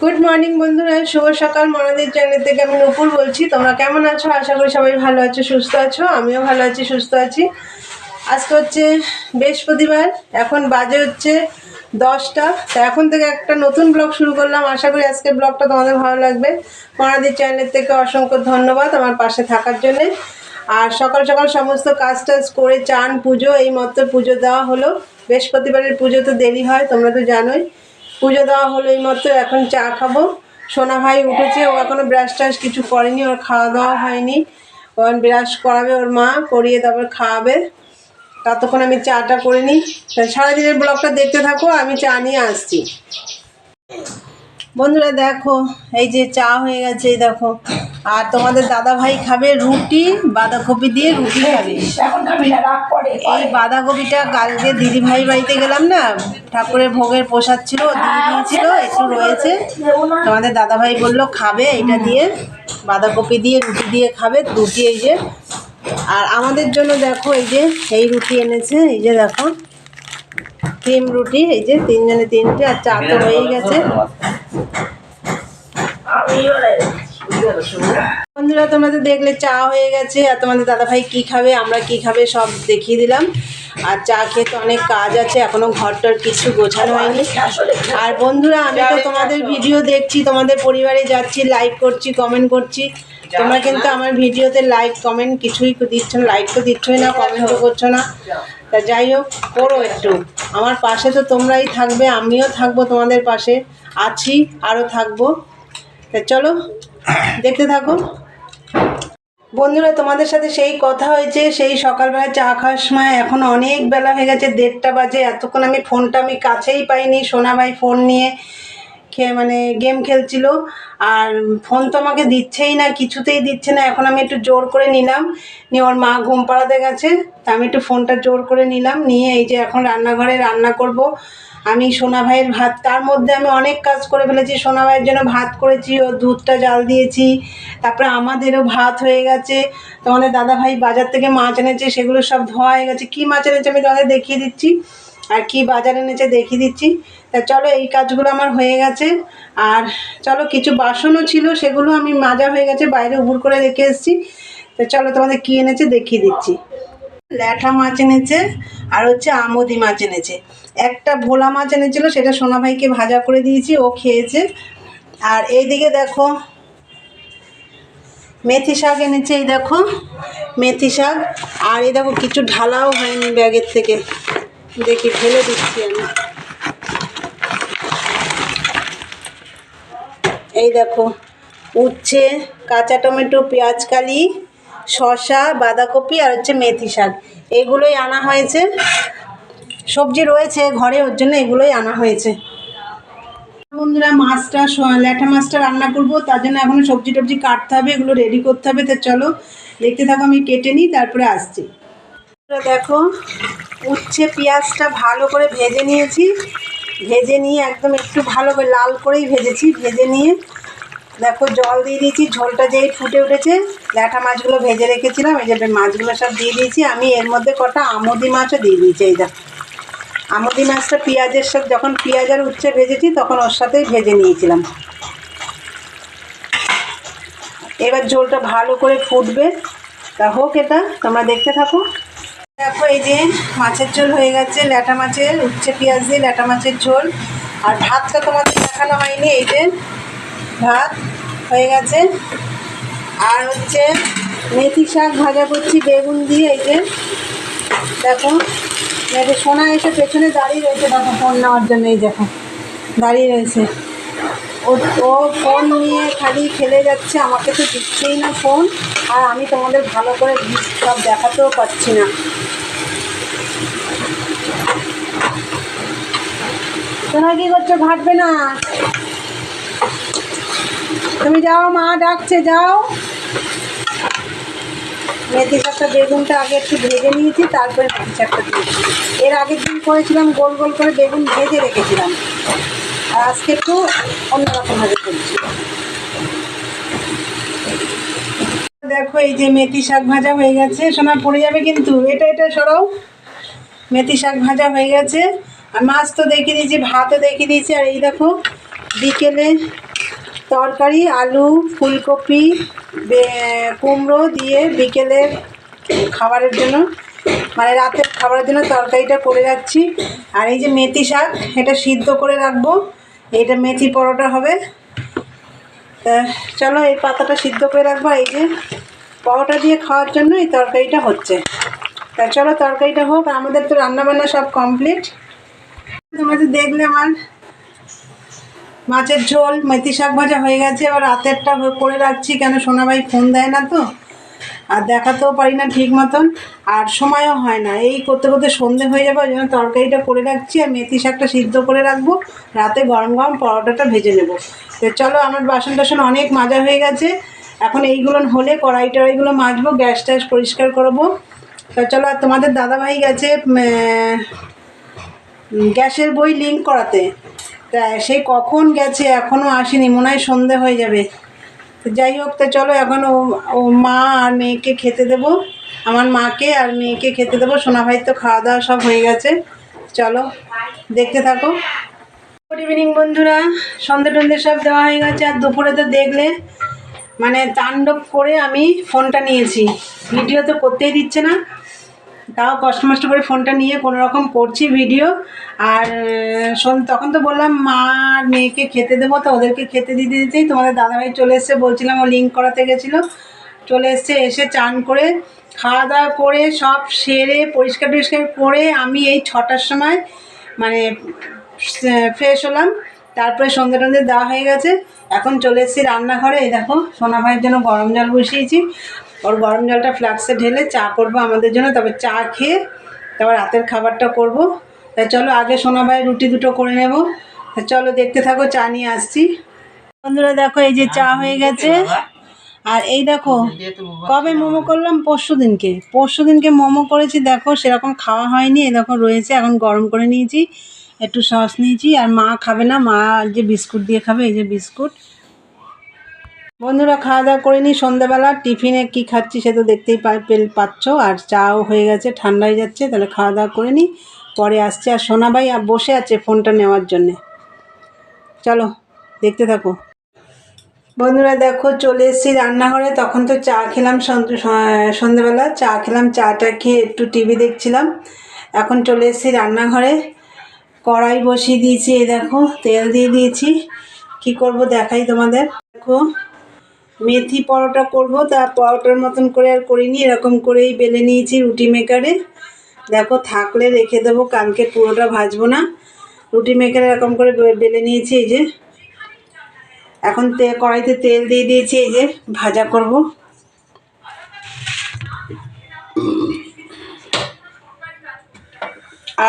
Good morning বন্ধুরা। শুভ সকাল। মনাদের channel থেকে আমি নপুর বলছি। তোমরা কেমন আছো? আশা করি সবাই ভালো আছো, সুস্থ আছো। আমিও ভালো আছি, সুস্থ আছি। আজকে হচ্ছে বৃহস্পতিবার। এখন বাজে হচ্ছে দশটা। তো এখন থেকে একটা নতুন ব্লগ শুরু করলাম। আশা করি আজকের ব্লগটা তোমাদের ভালো লাগবে। মনাদের চ্যানেল থেকে অসংখ্য ধন্যবাদ আমার পাশে থাকার জন্যে। আর সকাল সকাল সমস্ত কাজ টাজ করে চান, পুজো, এই মতো পুজো দেওয়া হলো। বৃহস্পতিবারের পুজো তো দেরি হয়, তোমরা তো জানোই। পুজো দেওয়া হলো এই মাত্র, এখন চা খাব। সোনা ভাই উঠেছে, ও এখনও ব্রাশ ট্রাশ কিছু করেনি, ওর খাওয়া দাওয়া হয়নি। ও ব্রাশ করাবে ওর মা, করিয়ে তারপর খাওয়াবে। ততক্ষণ আমি চাটা করে নিই। সারাদিনের ব্লগটা দেখতে থাকো, আমি চা নিয়ে আসছি। বন্ধুরা দেখো এই যে চা হয়ে গেছে এই দেখো। আর তোমাদের দাদা ভাই খাবে রুটি বাঁধাকপি দিয়ে রুটি খাবে। এই বাঁধাকপিটা কালকে দিদি ভাই বাড়িতে গেলাম না ঠাকুরের ভোগের প্রসাদ ছিল দিয়ে দিয়েছিল একটু রয়েছে। তোমাদের দাদা ভাই বলল খাবে এটা দিয়ে বাঁধাকপি দিয়ে রুটি দিয়ে খাবে রুটি এই যে। আর আমাদের জন্য দেখো এই যে এই রুটি এনেছে এই যে দেখো ক্রিম রুটি এই যে তিনজনে তিনটে আর চা তো হয়েই গেছে। বন্ধুরা, তোমরা তো দেখলে চা হয়ে গেছে, আর তোমাদের দাদাভাই কি খাবে, আমরা কি খাবে, সব দেখিয়ে দিলাম। আর চা খেতে অনেক কাজ আছে, এখনও ঘরটার কিছু গোছানো হয়নি। আর বন্ধুরা, আমি তো তোমাদের ভিডিও দেখছি, তোমাদের পরিবারে যাচ্ছি লাইক করছি কমেন্ট করছি। তোমরা কিন্তু আমার ভিডিওতে লাইক কমেন্ট কিছুই দিচ্ছ না লাইক তো দিচ্ছই না কমেন্টও করছ না। তা যাই হোক, করো একটু। আমার পাশে তো তোমরাই থাকবে, আমিও থাকব তোমাদের পাশে। আছি আরও থাকব। তা চলো, দেখতে থাকো। বন্ধুরা, তোমাদের সাথে সেই কথা হয়েছে, সেই সকালবেলা চা খাওয়ার সময় এখন অনেক বেলা হয়ে গেছে, দেড়টা বাজে। এতক্ষণ আমি ফোনটা আমি কাছেই পাইনি সোনা ভাই ফোন নিয়ে। মানে গেম খেলছিল। আর ফোন তো আমাকে দিচ্ছেই না, কিছুতেই দিচ্ছে না। এখন আমি একটু জোর করে নিলাম। নিয়ে ওর মা ঘুম পাড়াতে গেছে। তা আমি একটু ফোনটা জোর করে নিলাম। নিয়ে এই যে এখন রান্নাঘরে রান্না করব। আমি সোনা ভাইয়ের ভাত, তার মধ্যে আমি অনেক কাজ করে ফেলেছি। সোনা ভাইয়ের জন্য ভাত করেছি ও দুধটা জাল দিয়েছি। তারপরে আমাদেরও ভাত হয়ে গেছে। তোমাদের দাদা ভাই বাজার থেকে মাছ এনেছে, সেগুলো সব ধোয়া হয়ে গেছে। কী মাছ এনেছে আমি তোমাদের দেখিয়ে দিচ্ছি। আর কি বাজার এনেছে দেখিয়ে দিচ্ছি। তা চলো এই কাজগুলো আমার হয়ে গেছে। আর চলো কিছু বাসনও ছিল, সেগুলো আমি মাজা হয়ে গেছে, বাইরে উবুর করে রেখে এসেছি। তো চলো তোমাদের কী এনেছে দেখিয়ে দিচ্ছি। ল্যাঠা মাছ এনেছে, আর হচ্ছে আমদি মাছ এনেছে। একটা ভোলা মাছ এনেছিল, সেটা সোনা ভাইকে ভাজা করে দিয়েছি, ও খেয়েছে। আর এইদিকে দেখো, মেথি শাক এনেছে, এই দেখো, মেথি শাক। আর এই দেখো, কিছু ঢালাও হয়নি ব্যাগের থেকে। দেখি ফেলে দিচ্ছি আমি। এই দেখো, উচ্ছে, কাঁচা টমেটো, পেঁয়াজ কালি, শসা, বাঁধাকপি আর হচ্ছে মেথি শাক। এগুলোই আনা হয়েছে। সবজি রয়েছে ঘরে, ওর জন্য এগুলোই আনা হয়েছে। বন্ধুরা, মাছটা ল্যাঠা মাছটা রান্না করব, তার জন্য এখনও সবজি টবজি কাটতে হবে, এগুলো রেডি করতে হবে। তো চলো, দেখতে থাকো, আমি কেটে নিই, তারপরে আসছি। দেখো, উচ্ছে পেঁয়াজটা ভালো করে ভেজে নিয়েছি। ভেজে নিয়ে একদম একটু ভালো করে লাল করেই ভেজেছি। ভেজে নিয়ে, দেখো, জল দিয়ে দিয়েছি। ঝোলটা যেই ফুটে উঠেছে ল্যাঠা মাছগুলো ভেজে রেখেছিলাম। এই যে মাছগুলো সব দিয়ে দিয়েছি। আমি এর মধ্যে কটা আমদি মাছও দিয়ে দিয়েছি, এই দেখো আমদি মাছটা পেঁয়াজের সাথে যখন পেঁয়াজ আর উচ্ছে ভেজেছি, তখন ওর সাথেই ভেজে নিয়েছিলাম। এবার ঝোলটা ভালো করে ফুটবে। তা হোক এটা, তোমরা দেখতে থাকো। দেখো এই যে মাছের ঝোল হয়ে গেছে, ল্যাটা মাছের, উচ্ছে পেঁয়াজ দিয়ে ল্যাটা মাছের ঝোল। আর ভাতটা তোমাদের দেখানো হয়নি, এই যে ভাত হয়ে গেছে। আর হচ্ছে মেথি শাক ভাজা করছি, বেগুন দিয়ে, এই যে দেখো। সোনা এসে পেছনে দাঁড়িয়ে রয়েছে, দেখো ফোন নেওয়ার জন্য, এই দেখো, দাঁড়িয়ে রয়েছে। ও ফোন নিয়ে খালি খেলে যাচ্ছে, আমাকে তো দিচ্ছেই না ফোন। আর আমি তোমাদের ভালো করে সব দেখাতেও পারছি না। তোমরা কি করছ ঘাটবে না? তুমি যাও, মা ডাকছে, যাও। মেথি শাকটা বেগুনটা আগে একটু ভেজে নিয়েছি, তারপরে মেথি শাকটা দিয়েছি এর আগের দিন করেছিলাম, গোল গোল করে বেগুন ভেজে রেখেছিলাম। আর আজকে একটু অন্যরকমভাবে করছি দেখো এই যে মেথি শাক ভাজা হয়ে গেছে, সোনা পড়ে যাবে কিন্তু। এটা এটা সরাও। মেথি শাক ভাজা হয়ে গেছে। আর মাছ তো দেখিয়ে দিয়েছি, ভাতও দেখিয়ে দিয়েছি। আর এই দেখো, বিকেলে তরকারি, আলু, ফুলকপি কুমড়ো দিয়ে বিকেলে খাবারের জন্য মানে রাতের খাবারের জন্য তরকারিটা করে রাখছি। আর এই যে মেথি শাক, এটা সিদ্ধ করে রাখব। এটা মেথি পরোটা হবে। তা চলো এই পাতাটা সিদ্ধ করে রাখব, এই যে পরোটা দিয়ে খাওয়ার জন্য এই তরকারিটা হচ্ছে। তা চলো তরকারিটা হোক, আমাদের তো রান্নাবান্না সব কমপ্লিট তোমরা দেখলে আমার মাছের ঝোল, মেথি শাক ভাজা হয়ে গেছে, এবার রাতেরটা করে রাখছি, কেন সোনাভাই ফোন দেয় না তো? আর দেখাতেও পারি না ঠিক মতন, আর সময়ও হয় না। এই করতে করতে সন্ধে হয়ে যাবে, ওই জন্য তরকারিটা করে রাখছি, আর মেথি শাকটা সিদ্ধ করে রাখব, রাতে গরম গরম পরোটাটা ভেজে নেব। তো চলো, আমার বাসন টাসন অনেক মাজা হয়ে গেছে, এখন এইগুলো হলে কড়াই টড়াইগুলো মাজবো, গ্যাস ট্যাস পরিষ্কার করব। তো চলো, আর তোমাদের দাদাভাই গেছে গ্যাসের বই লিঙ্ক করাতে। তা সেই কখন গেছে এখনও আসেনি, মনে হয় সন্ধে হয়ে যাবে। তো যাই হোক, তো চলো এখন ও ও মা আর মেয়েকে খেতে দেব। আমার মাকে আর মেয়েকে খেতে দেবো। সোনা ভাই তো খাওয়া দাওয়া সব হয়ে গেছে। চলো, দেখতে থাকো। গুড ইভিনিং বন্ধুরা। সন্ধে টন্ধে সব দেওয়া হয়ে গেছে। আর দুপুরে তো দেখলে মানে তাণ্ডব করে আমি ফোনটা নিয়েছি। ভিডিও তো করতেই দিচ্ছে না। তাও কষ্ট মষ্ট করে ফোনটা নিয়ে কোনো রকম করছি ভিডিও। আর তখন তো বললাম মা আর মেয়েকে খেতে দেবো, তো ওদেরকে খেতে দিতে দিতেই তোমাদের দাদাভাই চলে এসছে, বলছিলাম ও লিঙ্ক করাতে গেছিল। চলে এসছে, এসে চান করে খাওয়া দাওয়া করে সব সেরে, পরিষ্কার টরিষ্কার করে আমি এই ছটার সময় মানে ফ্রেশ হলাম। তারপরে সন্ধ্যে টন্ধে দেওয়া হয়ে গেছে। এখন চলে এসেছি রান্নাঘরে, এই দেখো, সোনা ভাইয়ের জন্য গরম জল বসিয়েছি। ওর গরম জলটা ফ্লাক্সে ঢেলে চা করব আমাদের জন্য তবে চা খেয়ে তারপর রাতের খাবারটা করব। তা চলো আগে সোনা ভাই রুটি দুটো করে নেব। চলো দেখতে থাকো চা নিয়ে আসছি। বন্ধুরা দেখো এই যে চা হয়ে গেছে। আর এই দেখো কবে মোমো করলাম? পরশু দিনকে। পরশু দিনকে মোমো করেছি দেখো সেরকম খাওয়া হয়নি। এই দেখো রয়েছে এখন গরম করে নিয়েছি একটু সস নিয়েছি। আর মা খাবে না মা যে বিস্কুট দিয়ে খাবে এই যে বিস্কুট। বন্ধুরা খাওয়া দাওয়া করে নি সন্ধ্যাবেলা টিফিনে কি খাচ্ছি সে তো দেখতেই পেল- পাচ্ছ। আর চাও হয়ে গেছে ঠান্ডা হয়ে যাচ্ছে, তাহলে খাওয়া দাওয়া করে নি পরে আসছে। আর সোনা ভাই আর বসে আছে ফোনটা নেওয়ার জন্যে। চলো, দেখতে থাকো। বন্ধুরা, দেখো, চলে এসেছি রান্নাঘরে। তখন তো চা খেলাম সন্ধ্যেবেলা চা খেলাম, চাটা খেয়ে একটু টিভি দেখছিলাম। এখন চলে এসেছি রান্নাঘরে। কড়াই বসিয়ে দিয়েছি, এই দেখো, তেল দিয়ে দিয়েছি। কি করব দেখাই তোমাদের। দেখো মেথি পরোটা করব, তা পরোটার মতন করে আর করিনি, এরকম করেই বেলে নিয়েছি রুটি মেকারে। দেখো, থাকলে রেখে দেবো, কালকে পুরোটা ভাজবো না। রুটি মেকারে এরকম করে বেলে নিয়েছি, এই যে। এখন তে কড়াইতে তেল দিয়ে দিয়েছি, এই যে, ভাজা করব।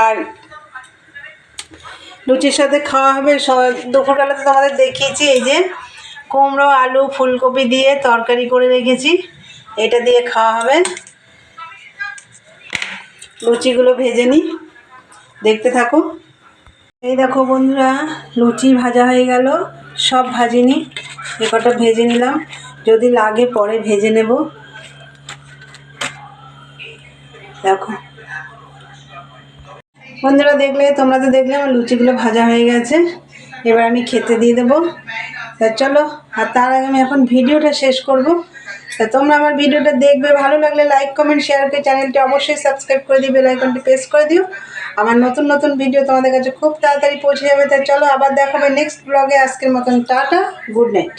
আর লুচির সাথে খাওয়া হবে দুপুরবেলা তো তোমাদের দেখিয়েছি, এই যে। কুমড়ো, আলু, ফুলকপি দিয়ে তরকারি করে রেখেছি। এটা দিয়ে খাওয়া হবে। লুচিগুলো ভেজে নিই। দেখতে থাকো। এই দেখো বন্ধুরা, লুচি ভাজা হয়ে গেল। সব ভাজিনি এ কটা ভেজে নিলাম। যদি লাগে পরে ভেজে নেব। দেখো। বন্ধুরা, দেখলে, তোমরা তো দেখলে আমার লুচিগুলো ভাজা হয়ে গেছে। এবার আমি খেতে দিয়ে দেবো। তা চলো, আর তার আগে আমি এখন ভিডিওটা শেষ করব। তা তোমরা আমার ভিডিওটা দেখবে, ভালো লাগলে লাইক কমেন্ট শেয়ার করে চ্যানেলটি অবশ্যই সাবস্ক্রাইব করে দিবে লাইকনটি প্রেস করে দিও। আমার নতুন নতুন ভিডিও তোমাদের কাছে খুব তাড়াতাড়ি পৌঁছে যাবে। তা চলো, আবার দেখাবে নেক্সট ব্লগে আজকের মতন টাটা গুড নাইট